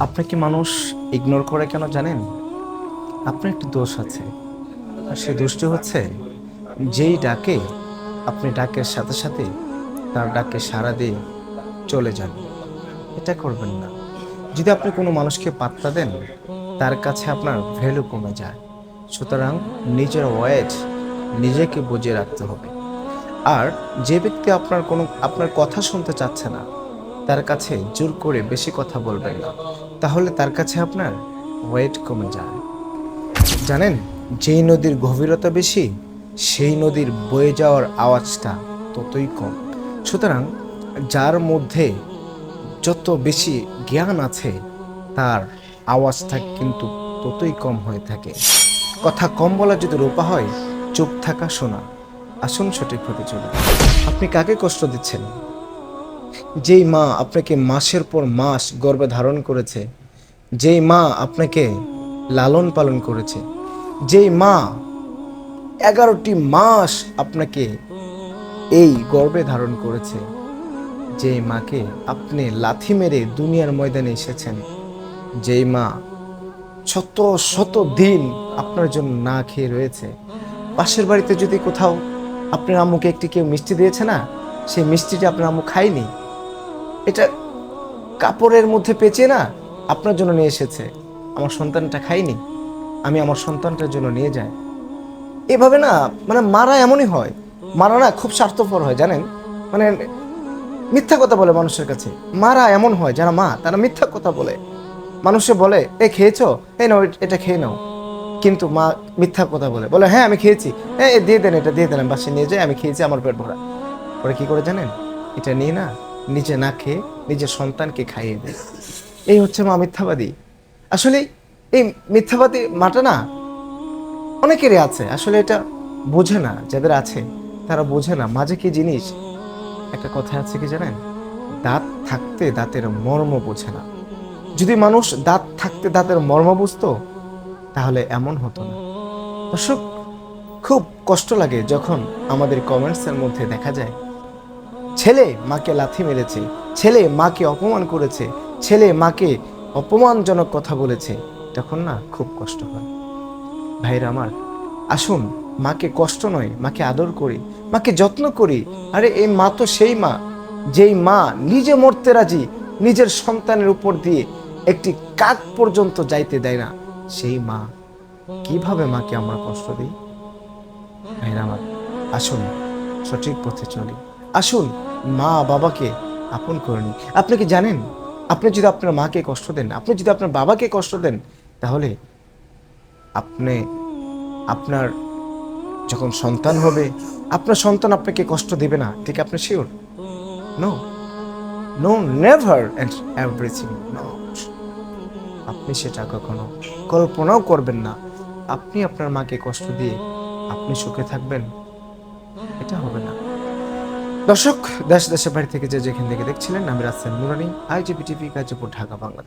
আপনাকে মানুষ ইগনোর করে কেন জানেন? আপনার একটি দোষ আছে। আর সেই দোষটি হচ্ছে, যেই ডাকে আপনি ডাকের সাথে সাথে তার ডাকে সাড়া দিয়ে চলে যান। এটা করবেন না। যদি আপনি কোনো মানুষকে পাত্তা দেন, তার কাছে আপনার ভ্যালু কমে যায়। সুতরাং নিজের ওয়েজ নিজেকে বুঝিয়ে রাখতে হবে। আর যে ব্যক্তি আপনার কোনো, আপনার কথা শুনতে চাচ্ছে না তার কাছে জোর করে বেশি কথা বলবেন না। তাহলে তার কাছে আপনার ওয়েট কমে যায়। জানেন, যেই নদীর গভীরতা বেশি, সেই নদীর বয়ে যাওয়ার আওয়াজটা ততই কম। সুতরাং যার মধ্যে যত বেশি জ্ঞান আছে, তার আওয়াজটা কিন্তু ততই কম হয়ে থাকে। কথা কম বলা যদি রূপা হয়, চুপ থাকা শোনা। আসুন সঠিক হতে চলে। আপনি কাকে কষ্ট দিচ্ছেন? যেই মা আপনাকে মাসের পর মাস গর্ভে ধারণ করেছে, যেই মা আপনাকে লালন পালন করেছে, যেই মা এগারোটি মাস আপনাকে এই গর্ভে ধারণ করেছে, যেই মাকে আপনি লাথি মেরে দুনিয়ার ময়দানে এসেছেন, যেই মা শত শত দিন আপনার জন্য না খেয়ে রয়েছে। পাশের বাড়িতে যদি কোথাও আপনার আম্মুকে একটি কেউ মিষ্টি দিয়েছে না, সেই মিষ্টিটা আপনার আম্মু খায়নি এটা কাপড়ের মধ্যে পেঁচে না আপনার জন্য নিয়ে এসেছে। আমার সন্তানটা খাইনি আমি আমার সন্তানটার জন্য নিয়ে যাই। এভাবে না মানে মারা এমনই হয়। মারা না খুব স্বার্থপর হয়, জানেন? মানে মিথ্যা কথা বলে মানুষের কাছে। মারা এমন হয়, যারা মা, তারা মিথ্যা কথা বলে। মানুষে বলে এ খেয়েছো? এই নাও, এটা খেয়ে নাও। কিন্তু মা মিথ্যা কথা বলে। বলে হ্যাঁ আমি খেয়েছি। হ্যাঁ দিয়ে দেন, এটা দিয়ে দেন বাসে নিয়ে যাই, আমি খেয়েছি, আমার পেট ভরা। পরে কি করে জানেন? এটা নিয়ে না নিজে না খেয়ে নিজের সন্তানকে খাইয়ে দেয়। এই হচ্ছে মা মিথ্যাবাদী। আসলে এই মিথ্যাবাদী মাটা না অনেকেরই আছে। আসলে এটা বোঝে না, যাদের আছে তারা বোঝে না। মাঝে কি জিনিস, একটা কথা আছে কি জানেন? দাঁত থাকতে দাঁতের মর্ম বোঝে না। যদি মানুষ দাঁত থাকতে দাঁতের মর্ম বুঝতো, তাহলে এমন হতো না। দর্শক, খুব কষ্ট লাগে যখন আমাদের কমেন্টসের মধ্যে দেখা যায় ছেলে মাকে লাথি মেরেছে, ছেলে মাকে অপমান করেছে, ছেলে মাকে অপমানজনক কথা বলেছে, তখন না খুব কষ্ট হয়। ভাইরা আমার, আসুন, মাকে কষ্ট নয়, মাকে আদর করি, মাকে যত্ন করি। আরে এই মা তো সেই মা, যেই মা নিজে মরতে রাজি, নিজের সন্তানের উপর দিয়ে একটি কাক পর্যন্ত যাইতে দেয় না, সেই মা কীভাবে মাকে আমরা কষ্ট দিই? ভাইরা আমার, আসুন, সঠিক পথে চলি। আসুন, মা বাবাকে আপন করে নিন আপনি কি জানেন? আপনি যদি আপনার মাকে কষ্ট দেন, আপনি যদি আপনার বাবাকে কষ্ট দেন, তাহলে আপনি, আপনার যখন সন্তান হবে, আপনার সন্তান আপনাকে কষ্ট দেবে না। ঠিক আপনি sure no no never and everything no আপনি সেটা কখনো কল্পনাও করবেন না। আপনি আপনার মাকে কষ্ট দিয়ে আপনি সুখে থাকবেন, এটা হবে না। দর্শক, দেশ দেশের বাড়ি থেকে যে যেখান থেকে দেখছিলেন, আমি রাজশাহী মুরানি আইজিপি টিভি, গাজীপুর, ঢাকা, বাংলাদেশ।